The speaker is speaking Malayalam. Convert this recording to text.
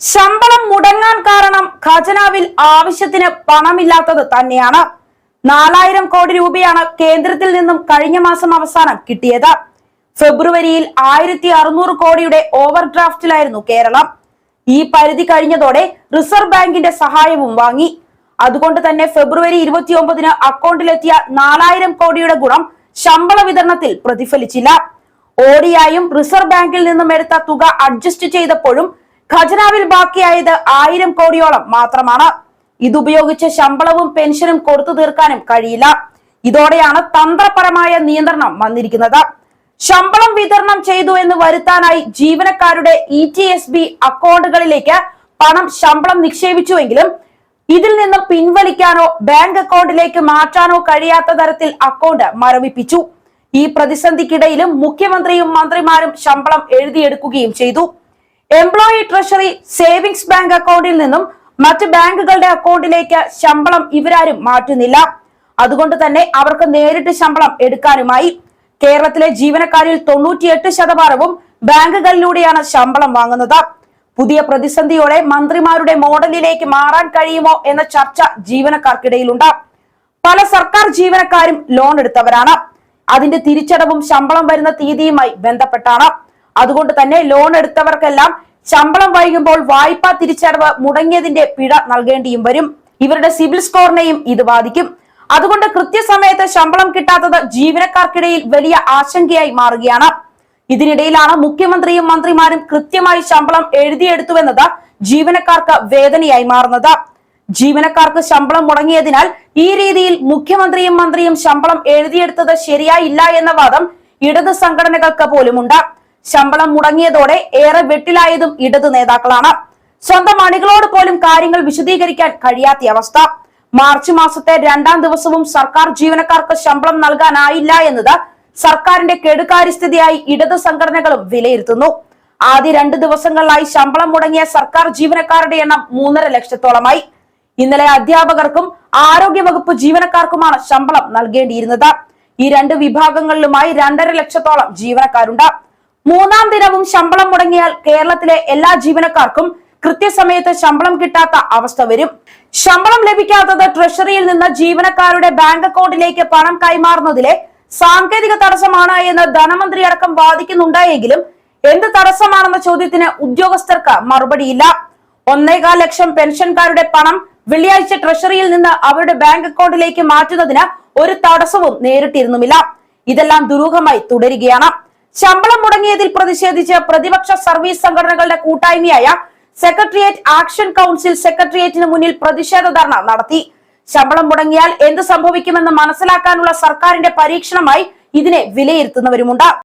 ശമ്പളം മുടങ്ങാൻ കാരണം ഖജനാവിൽ ആവശ്യത്തിന് പണമില്ലാത്തത് തന്നെയാണ്. നാലായിരം കോടി രൂപയാണ് കേന്ദ്രത്തിൽ നിന്നും കഴിഞ്ഞ മാസം അവസാനം കിട്ടിയത്. ഫെബ്രുവരിയിൽ ആയിരത്തി അറുന്നൂറ് കോടിയുടെ ഓവർ ഡ്രാഫ്റ്റിലായിരുന്നു കേരളം. ഈ പരിധി കഴിഞ്ഞതോടെ റിസർവ് ബാങ്കിന്റെ സഹായവും വാങ്ങി. അതുകൊണ്ട് തന്നെ ഫെബ്രുവരി ഇരുപത്തിയൊമ്പതിന് അക്കൗണ്ടിലെത്തിയ നാലായിരം കോടിയുടെ ഗുണം ശമ്പള വിതരണത്തിൽ പ്രതിഫലിച്ചില്ല. ഓടിയായും റിസർവ് ബാങ്കിൽ നിന്നും എടുത്ത തുക അഡ്ജസ്റ്റ് ചെയ്തപ്പോഴും ഖജനാവിൽ ബാക്കിയായത് ആയിരം കോടിയോളം മാത്രമാണ്. ഇതുപയോഗിച്ച് ശമ്പളവും പെൻഷനും കൊടുത്തു തീർക്കാനും കഴിയില്ല. ഇതോടെയാണ് തന്ത്രപരമായ നിയന്ത്രണം വന്നിരിക്കുന്നത്. ശമ്പളം വിതരണം ചെയ്തു എന്ന് വരുത്താനായി ജീവനക്കാരുടെ ഇ ടി എസ് ബി അക്കൗണ്ടുകളിലേക്ക് പണം ശമ്പളം നിക്ഷേപിച്ചുവെങ്കിലും ഇതിൽ നിന്ന് പിൻവലിക്കാനോ ബാങ്ക് അക്കൗണ്ടിലേക്ക് മാറ്റാനോ കഴിയാത്ത തരത്തിൽ അക്കൗണ്ട് മരവിപ്പിച്ചു. ഈ പ്രതിസന്ധിക്കിടയിലും മുഖ്യമന്ത്രിയും മന്ത്രിമാരും ശമ്പളം എഴുതിയെടുക്കുകയും ചെയ്തു. എംപ്ലോയി ട്രഷറി സേവിങ്സ് ബാങ്ക് അക്കൗണ്ടിൽ നിന്നും മറ്റ് ബാങ്കുകളുടെ അക്കൗണ്ടിലേക്ക് ശമ്പളം ഇവരാരും മാറ്റുന്നില്ല. അതുകൊണ്ട് തന്നെ അവർക്ക് നേരിട്ട് ശമ്പളം എടുക്കാനുമായി കേരളത്തിലെ ജീവനക്കാരിൽ തൊണ്ണൂറ്റിയെട്ട് ശതമാനവും ബാങ്കുകളിലൂടെയാണ് ശമ്പളം വാങ്ങുന്നത്. പുതിയ പ്രതിസന്ധിയോടെ മന്ത്രിമാരുടെ മോഡലിലേക്ക് മാറാൻ കഴിയുമോ എന്ന ചർച്ച ജീവനക്കാർക്കിടയിലുണ്ട്. പല സർക്കാർ ജീവനക്കാരും ലോൺ എടുത്തവരാണ്. അതിന്റെ തിരിച്ചടവും ശമ്പളം വരുന്ന തീയതിയുമായി ബന്ധപ്പെട്ടാണ്. അതുകൊണ്ട് തന്നെ ലോൺ എടുത്തവർക്കെല്ലാം ശമ്പളം വൈകുമ്പോൾ വായ്പാ തിരിച്ചടവ് മുടങ്ങിയതിന്റെ പിഴ നൽകേണ്ടിയും വരും. ഇവരുടെ സിവിൽ സ്കോറിനെയും ഇത് ബാധിക്കും. അതുകൊണ്ട് കൃത്യസമയത്ത് ശമ്പളം കിട്ടാത്തത് ജീവനക്കാർക്കിടയിൽ വലിയ ആശങ്കയായി മാറുകയാണ്. ഇതിനിടയിലാണ് മുഖ്യമന്ത്രിയും മന്ത്രിമാരും കൃത്യമായി ശമ്പളം എഴുതിയെടുത്തുവെന്നത് ജീവനക്കാർക്ക് വേദനയായി മാറുന്നത്. ജീവനക്കാർക്ക് ശമ്പളം മുടങ്ങിയതിനാൽ ഈ രീതിയിൽ മുഖ്യമന്ത്രിയും മന്ത്രിയും ശമ്പളം എഴുതിയെടുത്തത് ശരിയായില്ല എന്ന വാദം ഇടത് സംഘടനകൾക്ക് പോലുമുണ്ട്. ശമ്പളം മുടങ്ങിയതോടെ ഏറെ വെട്ടിലായതും ഇടതു നേതാക്കളാണ്. സ്വന്തം അണികളോട് പോലും കാര്യങ്ങൾ വിശദീകരിക്കാൻ കഴിയാത്ത അവസ്ഥ. മാർച്ച് മാസത്തെ രണ്ടാം ദിവസവും സർക്കാർ ജീവനക്കാർക്ക് ശമ്പളം നൽകാനായില്ല എന്നത് സർക്കാരിന്റെ കെടുകാര്യസ്ഥിതിയായി ഇടത് സംഘടനകളും വിലയിരുത്തുന്നു. ആദ്യ രണ്ട് ദിവസങ്ങളിലായി ശമ്പളം മുടങ്ങിയ സർക്കാർ ജീവനക്കാരുടെ എണ്ണം മൂന്നര ലക്ഷത്തോളമായി. ഇന്നലെ അധ്യാപകർക്കും ആരോഗ്യവകുപ്പ് ജീവനക്കാർക്കുമാണ് ശമ്പളം നൽകേണ്ടിയിരുന്നത്. ഈ രണ്ട് വിഭാഗങ്ങളിലുമായി രണ്ടര ലക്ഷത്തോളം ജീവനക്കാരുണ്ട്. മൂന്നാം ദിനവും ശമ്പളം മുടങ്ങിയാൽ കേരളത്തിലെ എല്ലാ ജീവനക്കാർക്കും കൃത്യസമയത്ത് ശമ്പളം കിട്ടാത്ത അവസ്ഥ വരും. ശമ്പളം ലഭിക്കാത്തത് ട്രഷറിയിൽ നിന്ന് ജീവനക്കാരുടെ ബാങ്ക് അക്കൗണ്ടിലേക്ക് പണം കൈമാറുന്നതിലെ സാങ്കേതിക തടസ്സമാണ് എന്ന് ധനമന്ത്രി അടക്കം വാദിക്കുന്നുണ്ടായെങ്കിലും എന്ത് തടസ്സമാണെന്ന ചോദ്യത്തിന് ഉദ്യോഗസ്ഥർക്ക് മറുപടിയില്ല. ഒന്നേകാൽ ലക്ഷം പെൻഷൻകാരുടെ പണം വെള്ളിയാഴ്ച ട്രഷറിയിൽ നിന്ന് അവരുടെ ബാങ്ക് അക്കൗണ്ടിലേക്ക് മാറ്റുന്നതിന് ഒരു തടസ്സവും നേരിട്ടിരുന്നുമില്ല. ഇതെല്ലാം ദുരൂഹമായി തുടരുകയാണ്. ശമ്പളം മുടങ്ങിയതിൽ പ്രതിഷേധിച്ച് പ്രതിപക്ഷ സർവീസ് സംഘടനകളുടെ കൂട്ടായ്മയായ സെക്രട്ടേറിയറ്റ് ആക്ഷൻ കൗൺസിൽ സെക്രട്ടേറിയറ്റിന് മുന്നിൽ പ്രതിഷേധ ധർണ നടത്തി. ശമ്പളം മുടങ്ങിയാൽ എന്ത് സംഭവിക്കുമെന്ന് മനസ്സിലാക്കാനുള്ള സർക്കാരിന്റെ പരീക്ഷണമായി ഇതിനെ വിലയിരുത്തുന്നവരുമുണ്ട്.